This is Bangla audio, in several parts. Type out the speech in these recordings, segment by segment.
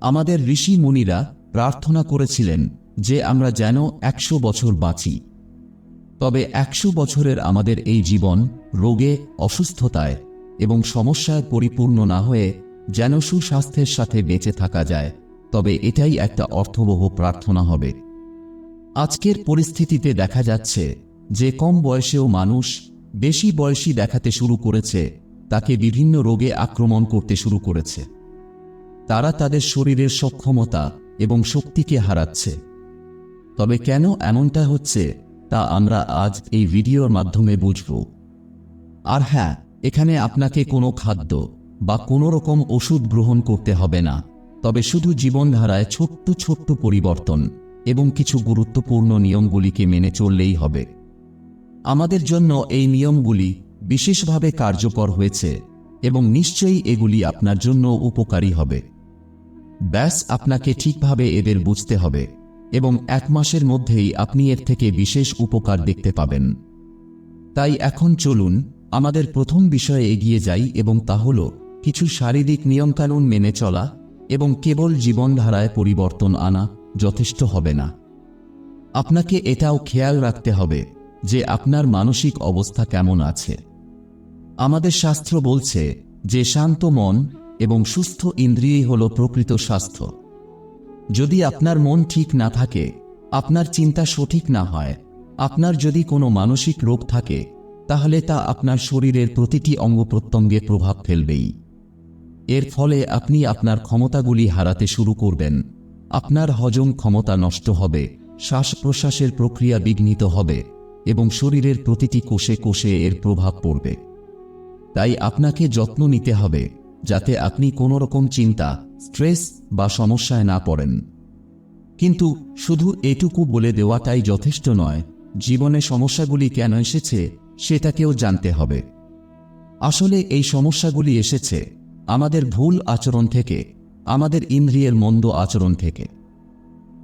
আমাদের ঋষি মুনিরা প্রার্থনা করেছিলেন যে আমরা যেন একশো বছর বাঁচি। তবে একশো বছরের আমাদের এই জীবন রোগে, অসুস্থতায় এবং সমস্যায় পরিপূর্ণ না হয়ে যেন সুস্বাস্থ্যের সাথে বেঁচে থাকা যায়, তবে এটাই একটা অর্থবহ প্রার্থনা হবে। আজকের পরিস্থিতিতে দেখা যাচ্ছে যে কম বয়সেও মানুষ বেশি বয়সী দেখাতে শুরু করেছে, তাকে বিভিন্ন রোগে আক্রমণ করতে শুরু করেছে। তারা তাদের শরীরের সক্ষমতা এবং শক্তিকে হারাচ্ছে। তবে কেন এমনটা হচ্ছে, তা আমরা আজ এই ভিডিওর মাধ্যমে বুঝব। আর হ্যাঁ এখানে আপনাকে কোনো খাদ্য বা কোনো রকম ওষুধ গ্রহণ করতে হবে না, তবে শুধু জীবনধারায় ছোট্ট ছোট্ট পরিবর্তন এবং কিছু গুরুত্বপূর্ণ নিয়মগুলিকে মেনে চললেই হবে। আমাদের জন্য এই নিয়মগুলি বিশেষভাবে কার্যকর হয়েছে এবং নিশ্চয়ই এগুলি আপনার জন্য উপকারী হবে। ব্যাস, আপনাকে ঠিকভাবে এদের বুঝতে হবে এবং এক মাসের মধ্যেই আপনি এর থেকে বিশেষ উপকার দেখতে পাবেন। তাই এখন চলুন, আমাদের প্রথম বিষয়ে এগিয়ে যাই এবং তা হল কিছু শারীরিক নিয়মকানুন মেনে চলা এবং কেবল জীবনধারায় পরিবর্তন আনা যথেষ্ট হবে না। আপনাকে এটাও খেয়াল রাখতে হবে যে আপনার মানসিক অবস্থা কেমন আছে। আমাদের শাস্ত্র বলছে যে শান্ত মন এবং সুস্থ ইন্দ্রিয়ই হল প্রকৃত স্বাস্থ্য। যদি আপনার মন ঠিক না থাকে, আপনার চিন্তা সঠিক না হয়, আপনার যদি কোনো মানসিক রোগ থাকে, তাহলে তা আপনার শরীরের প্রতিটি অঙ্গ প্রত্যঙ্গে প্রভাব ফেলবেই। এর ফলে আপনি আপনার ক্ষমতাগুলি হারাতে শুরু করবেন। আপনার হজম ক্ষমতা নষ্ট হবে শ্বাস প্রশ্বাসের প্রক্রিয়া বিঘ্নিত হবে, এবং শরীরের প্রতিটি কোষে কোষে এর প্রভাব পড়বে। তাই আপনাকে যত্ন নিতে হবে। যাতে আপনি কোনো রকম চিন্তা, স্ট্রেস বা সমস্যায় না পড়েন। কিন্তু শুধু এটুকু বলে দেওয়াটাই যথেষ্ট নয়, জীবনে সমস্যাগুলি কেন এসেছে সেটাকেও জানতে হবে। আসলে এই সমস্যাগুলি এসেছে আমাদের ভুল আচরণ থেকে, আমাদের ইন্দ্রিয়ের মন্দ আচরণ থেকে।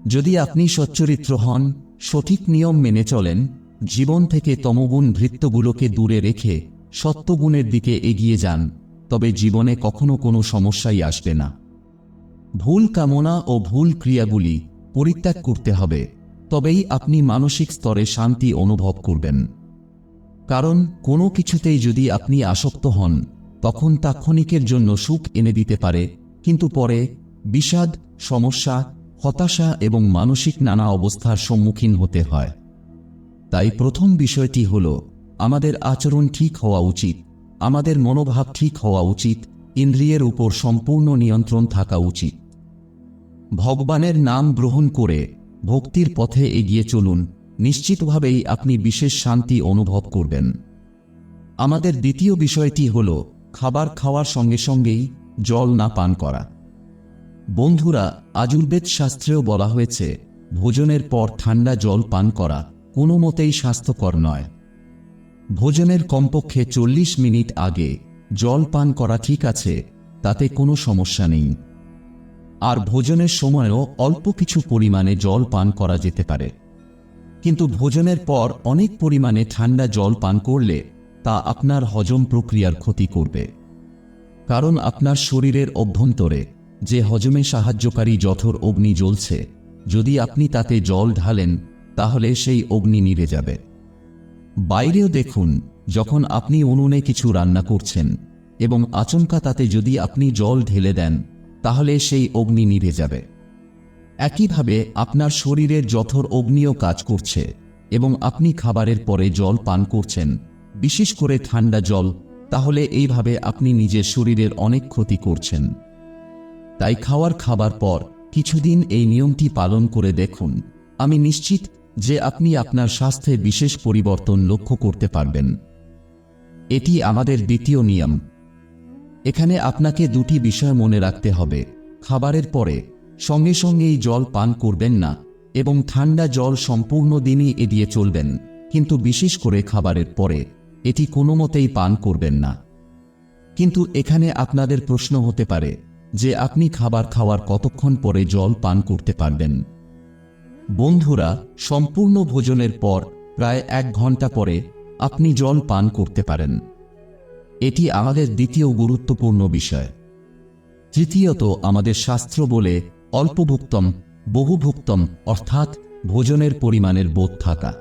যদি আপনি সচ্চরিত্র হন, সঠিক নিয়ম মেনে চলেন, জীবন থেকে তমগুণ ভৃত্যগুলোকে দূরে রেখে সত্যগুণের দিকে এগিয়ে যান তবে জীবনে কখনো কোনো সমস্যাই আসবে না। ভুল কামনা ও ভুল ক্রিয়াগুলি পরিত্যাগ করতে হবে, তবেই আপনি মানসিক স্তরে শান্তি অনুভব করবেন। কারণ কোনো কিছুতেই যদি আপনি আসক্ত হন, তখন তা ক্ষণিকের জন্য সুখ এনে দিতে পারে, কিন্তু পরে বিষাদ, সমস্যা, হতাশা এবং মানসিক নানা অবস্থার সম্মুখীন হতে হয়। তাই প্রথম বিষয়টি হল, আমাদের আচরণ ঠিক হওয়া উচিত। আমাদের মনোভাব ঠিক হওয়া উচিত, ইন্দ্রিয়ের উপর সম্পূর্ণ নিয়ন্ত্রণ থাকা উচিত। ভগবানের নাম গ্রহণ করে ভক্তির পথে এগিয়ে চলুন, নিশ্চিতভাবেই আপনি বিশেষ শান্তি অনুভব করবেন। আমাদের দ্বিতীয় বিষয়টি হল খাবার খাওয়ার সঙ্গে সঙ্গেই জল না পান করা। বন্ধুরা আজুর্বেদ শাস্ত্রেও বলা হয়েছে, ভোজনের পর ঠান্ডা জল পান করা কোনো মতেই স্বাস্থ্যকর নয়। ভোজনের কমপক্ষে চল্লিশ মিনিট আগে জল পান করা ঠিক আছে, তাতে কোনো সমস্যা নেই। আর ভোজনের সময়ও অল্প কিছু পরিমাণে জল পান করা যেতে পারে। কিন্তু ভোজনের পর অনেক পরিমাণে ঠান্ডা জল পান করলে তা আপনার হজম প্রক্রিয়ার ক্ষতি করবে। কারণ আপনার শরীরের অভ্যন্তরে যে হজমে সাহায্যকারী জঠর অগ্নি জ্বলছে, যদি আপনি তাতে জল ঢালেন, তাহলে সেই অগ্নি নিভে যাবে। বাইরেও দেখুন, যখন আপনি উনুনে কিছু রান্না করছেন এবং আচমকা তাতে যদি আপনি জল ঢেলে দেন, তাহলে সেই অগ্নি নিভে যাবে। একইভাবে আপনার শরীরের যথর অগ্নিও কাজ করছে এবং আপনি খাবারের পরে জল পান করছেন, বিশেষ করে ঠান্ডা জল, তাহলে এইভাবে আপনি নিজের শরীরের অনেক ক্ষতি করছেন। তাই খাওয়ার খাবার পর কিছুদিন এই নিয়মটি পালন করে দেখুন। আমি নিশ্চিত যে আপনি আপনার স্বাস্থ্যে বিশেষ পরিবর্তন লক্ষ্য করতে পারবেন। এটি আমাদের দ্বিতীয় নিয়ম। এখানে আপনাকে দুটি বিষয় মনে রাখতে হবে। খাবারের পরে সঙ্গে সঙ্গেই জল পান করবেন না এবং ঠান্ডা জল সম্পূর্ণ দিনই এড়িয়ে চলবেন, কিন্তু বিশেষ করে খাবারের পরে এটি কোনো মতেই পান করবেন না। কিন্তু এখানে আপনাদের প্রশ্ন হতে পারে যে আপনি খাবার খাওয়ার কতক্ষণ পরে জল পান করতে পারবেন। বন্ধুরা, সম্পূর্ণ ভোজনের পর প্রায় এক ঘণ্টা পরে আপনি জল পান করতে পারেন। এটি আমাদের দ্বিতীয় গুরুত্বপূর্ণ বিষয়। তৃতীয়ত, আমাদের শাস্ত্র বলে অল্পভুক্তম, বহুভুক্তম, অর্থাৎ ভোজনের পরিমাণের বোধ থাকা।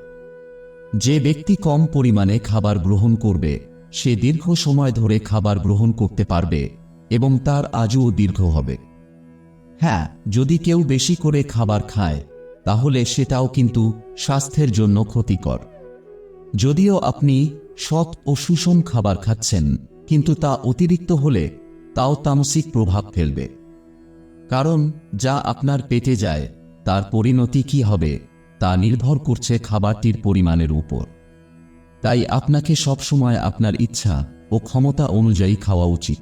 যে ব্যক্তি কম পরিমাণে খাবার গ্রহণ করবে, সে দীর্ঘ সময় ধরে খাবার গ্রহণ করতে পারবে এবং তার আজও দীর্ঘ হবে। হ্যাঁ যদি কেউ বেশি করে খাবার খায় তাহলে সেটাও কিন্তু স্বাস্থ্যের জন্য ক্ষতিকর। যদিও আপনি সৎ ও সুষম খাবার খাচ্ছেন, কিন্তু তা অতিরিক্ত হলে তাও তামসিক প্রভাব ফেলবে। কারণ যা আপনার পেটে যায়, তার পরিণতি কি হবে, তা নির্ভর করছে খাবারটির পরিমাণের উপর। তাই আপনাকে সবসময় আপনার ইচ্ছা ও ক্ষমতা অনুযায়ী খাওয়া উচিত।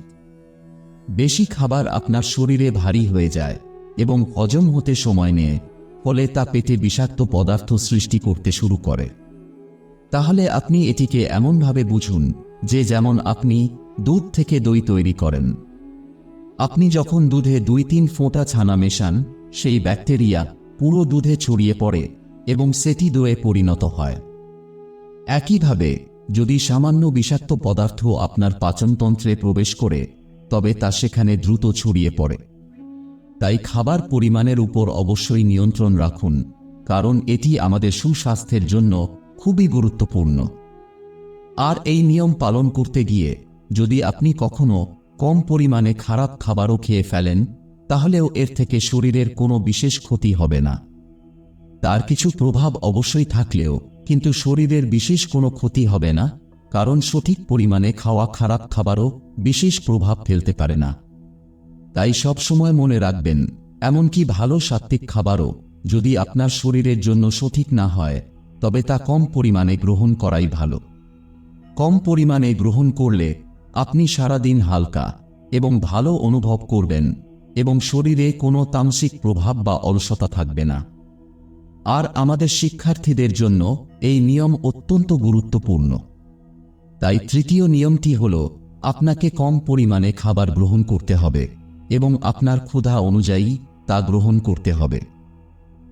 বেশি খাবার আপনার শরীরে ভারী হয়ে যায় এবং হজম হতে সময় নেয় ফলে তা পেটে বিষাক্ত পদার্থ সৃষ্টি করতে শুরু করে। তাহলে আপনি এটিকে এমনভাবে বুঝুন যে যেমন আপনি দুধ থেকে দই তৈরি করেন। আপনি যখন দুধে দুই তিন ফোঁটা ছানা মেশান, সেই ব্যাকটেরিয়া পুরো দুধে ছড়িয়ে পড়ে এবং সেটি দয়ে পরিণত হয়। একইভাবে, যদি সামান্য বিষাক্ত পদার্থ আপনার পাচনতন্ত্রে প্রবেশ করে, তবে তা সেখানে দ্রুত ছড়িয়ে পড়ে। তাই খাবার পরিমাণের উপর অবশ্যই নিয়ন্ত্রণ রাখুন, কারণ এটি আমাদের সুস্বাস্থ্যের জন্য খুবই গুরুত্বপূর্ণ। আর এই নিয়ম পালন করতে গিয়ে যদি আপনি কখনো কম পরিমাণে খারাপ খাবারও খেয়ে ফেলেন, তাহলেও এর থেকে শরীরের কোনো বিশেষ ক্ষতি হবে না। তার কিছু প্রভাব অবশ্যই থাকলেও কিন্তু শরীরের বিশেষ কোনো ক্ষতি হবে না, কারণ সঠিক পরিমাণে খাওয়া খারাপ খাবারও বিশেষ প্রভাব ফেলতে পারে না। তাই সব সময় মনে রাখবেন এমনকি ভালো সাত্ত্বিক খাবারও যদি আপনার শরীরের জন্য সঠিক না হয়, তবে তা কম পরিমাণে গ্রহণ করাই ভালো। কম পরিমাণে গ্রহণ করলে আপনি সারাদিন হালকা এবং ভালো অনুভব করবেন এবং শরীরে কোনো তামসিক প্রভাব বা অলসতা থাকবে না। আর আমাদের শিক্ষার্থীদের জন্য এই নিয়ম অত্যন্ত গুরুত্বপূর্ণ। তাই তৃতীয় নিয়মটি হল, আপনাকে কম পরিমাণে খাবার গ্রহণ করতে হবে। এবং আপনার ক্ষুধা অনুযায়ী তা গ্রহণ করতে হবে।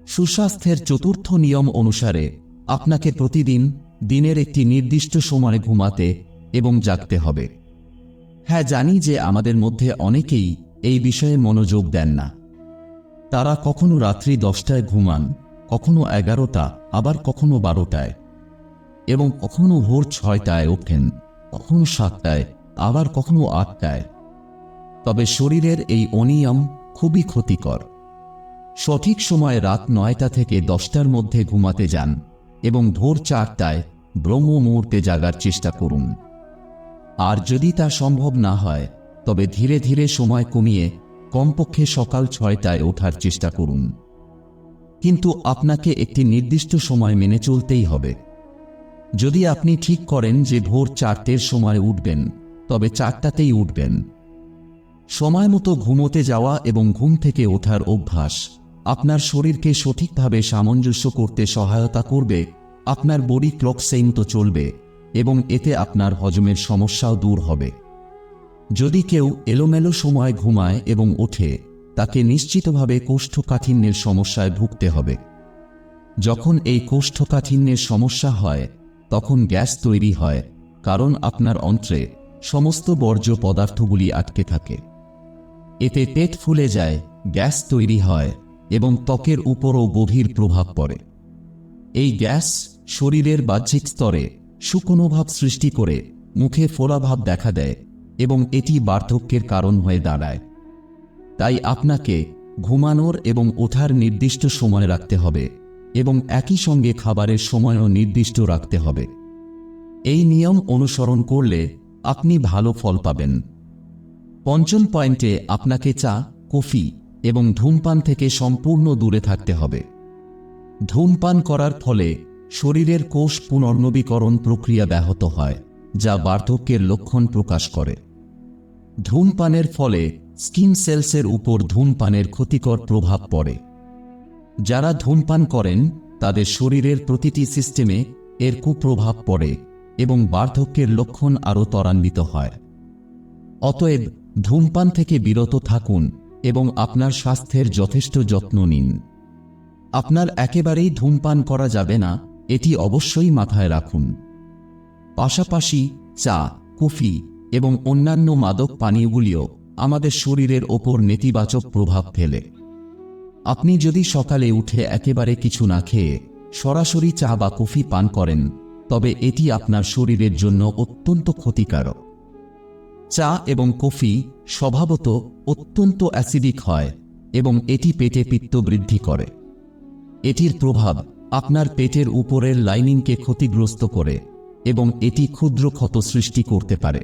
সুস্বাস্থ্যের চতুর্থ নিয়ম অনুসারে আপনাকে প্রতিদিন দিনের একটি নির্দিষ্ট সময়ে ঘুমাতে এবং জাগতে হবে। হ্যাঁ জানি যে আমাদের মধ্যে অনেকেই এই বিষয়ে মনোযোগ দেন না। তারা কখনো রাত্রি দশটায় ঘুমান, কখনো এগারোটা, আবার কখনো বারোটায়। এবং কখনো ভোর ছয়টায় ওঠেন, কখনো সাতটায়, আবার কখনো আটটায়। তবে শরীরের এই অনিয়ম খুবই ক্ষতিকর। সঠিক সময়ে রাত নয়টা থেকে দশটার মধ্যে ঘুমাতে যান এবং ভোর চারটায় ব্রহ্ম মুহূর্তে জাগার চেষ্টা করুন। আর যদি তা সম্ভব না হয়, তবে ধীরে ধীরে সময় কমিয়ে কমপক্ষে সকাল ছয়টায় ওঠার চেষ্টা করুন। কিন্তু আপনাকে একটি নির্দিষ্ট সময় মেনে চলতেই হবে। যদি আপনি ঠিক করেন যে ভোর চারটের সময় উঠবেন, তবে চারটাতেই উঠবেন। সময় মতো ঘুমোতে যাওয়া এবং ঘুম থেকে ওঠার অভ্যাস। আপনার শরীরকে সঠিকভাবে সামঞ্জস্য করতে সহায়তা করবে, আপনার বডি ক্লক সেই মতো চলবে, এবং এতে আপনার হজমের সমস্যাও দূর হবে। যদি কেউ এলোমেলো সময় ঘুমায় এবং ওঠে, তাকে নিশ্চিতভাবে কোষ্ঠকাঠিন্যের সমস্যায় ভুগতে হবে। যখন এই কোষ্ঠকাঠিন্যের সমস্যা হয়, তখন গ্যাস তৈরি হয়, কারণ আপনার অন্ত্রে সমস্ত বর্জ্য পদার্থগুলি আটকে থাকে। এতে পেট ফুলে যায়, গ্যাস তৈরি হয় এবং ত্বকের উপরও গভীর প্রভাব পড়ে। এই গ্যাস শরীরের বাহ্যিক স্তরে শুকনোভাব সৃষ্টি করে, মুখে ফোলাভাব দেখা দেয় এবং এটি বার্ধক্যের কারণ হয়ে দাঁড়ায়। তাই আপনাকে ঘুমানোর এবং ওঠার নির্দিষ্ট সময় রাখতে হবে এবং একই সঙ্গে খাবারের সময়ও নির্দিষ্ট রাখতে হবে। এই নিয়ম অনুসরণ করলে আপনি ভালো ফল পাবেন। পঞ্চম পয়েন্টে আপনাকে চা, কফি এবং ধূমপান থেকে সম্পূর্ণ দূরে থাকতে হবে। ধূমপান করার ফলে শরীরের কোষ পুনর্নবীকরণ প্রক্রিয়া ব্যাহত হয়, যা বার্ধক্যের লক্ষণ প্রকাশ করে। ধূমপানের ফলে স্কিন সেলসের উপর ধূমপানের ক্ষতিকর প্রভাব পড়ে। যারা ধূমপান করেন, তাদের শরীরের প্রতিটি সিস্টেমে এর কুপ্রভাব পড়ে এবং বার্ধক্যের লক্ষণ আরও ত্বরান্বিত হয়। অতএব ধূমপান থেকে বিরত থাকুন এবং আপনার স্বাস্থ্যের যথেষ্ট যত্ন নিন। আপনার একেবারেই ধূমপান করা যাবে না, এটি অবশ্যই মাথায় রাখুন। পাশাপাশি চা, কফি এবং অন্যান্য মাদক পানীয়গুলিও আমাদের শরীরের ওপর নেতিবাচক প্রভাব ফেলে। আপনি যদি সকালে উঠে একেবারে কিছু না খেয়ে সরাসরি চা বা কফি পান করেন, তবে এটি আপনার শরীরের জন্য অত্যন্ত ক্ষতিকারক। চা এবং কফি স্বভাবত অত্যন্ত অ্যাসিডিক হয় এবং এটি পেটে পিত্ত বৃদ্ধি করে। এটির প্রভাব আপনার পেটের উপরের লাইনিংকে ক্ষতিগ্রস্ত করে এবং এটি ক্ষুদ্র ক্ষত সৃষ্টি করতে পারে।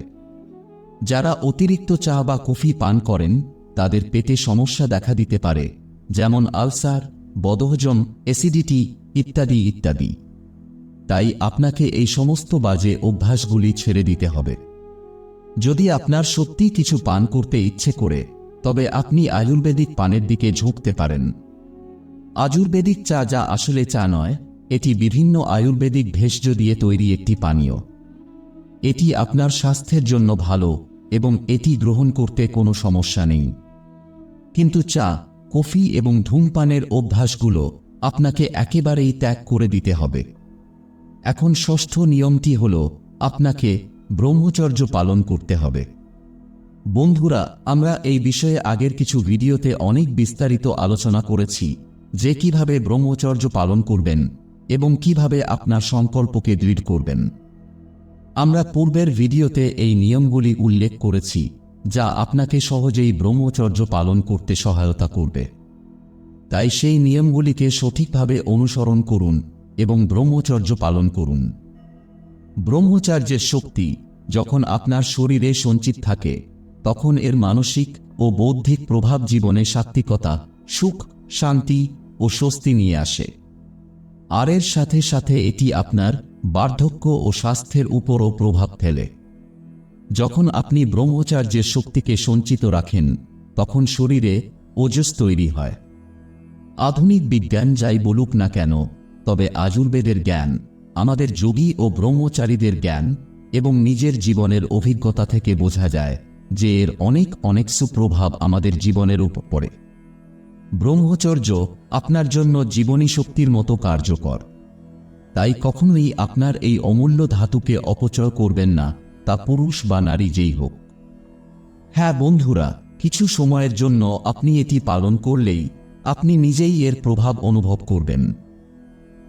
যারা অতিরিক্ত চা বা কফি পান করেন, তাদের পেটে সমস্যা দেখা দিতে পারে, যেমন আলসার, বদহজম, অ্যাসিডিটি ইত্যাদি ইত্যাদি। তাই আপনাকে এই সমস্ত বাজে অভ্যাসগুলি ছেড়ে দিতে হবে। যদি আপনার সত্যি কিছু পান করতে ইচ্ছে করে, তবে আপনি আয়ুর্বেদিক পানের দিকে ঝুঁকতে পারেন। আয়ুর্বেদিক চা যা আসলে চা নয়, এটি বিভিন্ন আয়ুর্বেদিক ভেষজ দিয়ে তৈরি একটি পানীয়। এটি আপনার স্বাস্থ্যের জন্য ভালো এবং এটি গ্রহণ করতে কোনো সমস্যা নেই। কিন্তু চা, কফি এবং ধূমপানের অভ্যাসগুলো আপনাকে একেবারেই ত্যাগ করে দিতে হবে। এখন ষষ্ঠ নিয়মটি হল, আপনাকে ব্রহ্মচর্য পালন করতে হবে। বন্ধুরা, আমরা এই বিষয়ে আগের কিছু ভিডিওতে অনেক বিস্তারিত আলোচনা করেছি যে কীভাবে ব্রহ্মচর্য পালন করবেন এবং কীভাবে আপনার সংকল্পকে দৃঢ় করবেন। আমরা পূর্বের ভিডিওতে এই নিয়মগুলি উল্লেখ করেছি যা আপনাকে সহজেই ব্রহ্মচর্য পালন করতে সহায়তা করবে। তাই সেই নিয়মগুলিকে সঠিকভাবে অনুসরণ করুন এবং ব্রহ্মচর্য পালন করুন। ব্রহ্মচার্যের শক্তি যখন আপনার শরীরে সঞ্চিত থাকে, তখন এর মানসিক ও বৌদ্ধিক প্রভাব জীবনে সাত্ত্বিকতা, সুখ, শান্তি ও স্বস্তি নিয়ে আসে। আর এর সাথে সাথে এটি আপনার বার্ধক্য ও স্বাস্থ্যের উপরও প্রভাব ফেলে। যখন আপনি ব্রহ্মচার্যের শক্তিকে সঞ্চিত রাখেন, তখন শরীরে ওজস তৈরি হয়। আধুনিক বিজ্ঞান যাই বলুক না কেন, তবে আজুর্বেদের জ্ঞান আমাদের যোগী ও ব্রহ্মচারীদের জ্ঞান এবং নিজের জীবনের অভিজ্ঞতা থেকে বোঝা যায় যে এর অনেক অনেক সুপ্রভাব আমাদের জীবনের উপর পড়ে। ব্রহ্মচর্য আপনার জন্য জীবনী শক্তির মতো কার্যকর। তাই কখনোই আপনার এই অমূল্য ধাতুকে অপচয় করবেন না, তা পুরুষ বা নারী যেই হোক। হ্যাঁ বন্ধুরা, কিছু সময়ের জন্য আপনি এটি পালন করলেই আপনি নিজেই এর প্রভাব অনুভব করবেন।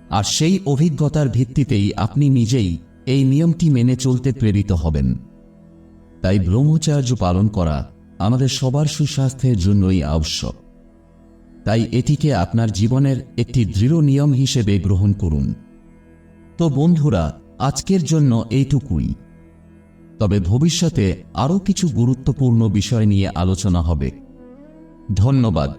আর সেই অভিজ্ঞতার ভিত্তিতেই আপনি নিজেই এই নিয়মটি মেনে চলতে প্রেরিত হবেন। তাই ব্রহ্মচার্য পালন করা আমাদের সবার সুস্বাস্থ্যের জন্যই আবশ্যক। তাই এটিকে আপনার জীবনের একটি দৃঢ় নিয়ম হিসেবে গ্রহণ করুন। তো বন্ধুরা, আজকের জন্য এইটুকুই। তবে ভবিষ্যতে আরও কিছু গুরুত্বপূর্ণ বিষয় নিয়ে আলোচনা হবে। ধন্যবাদ।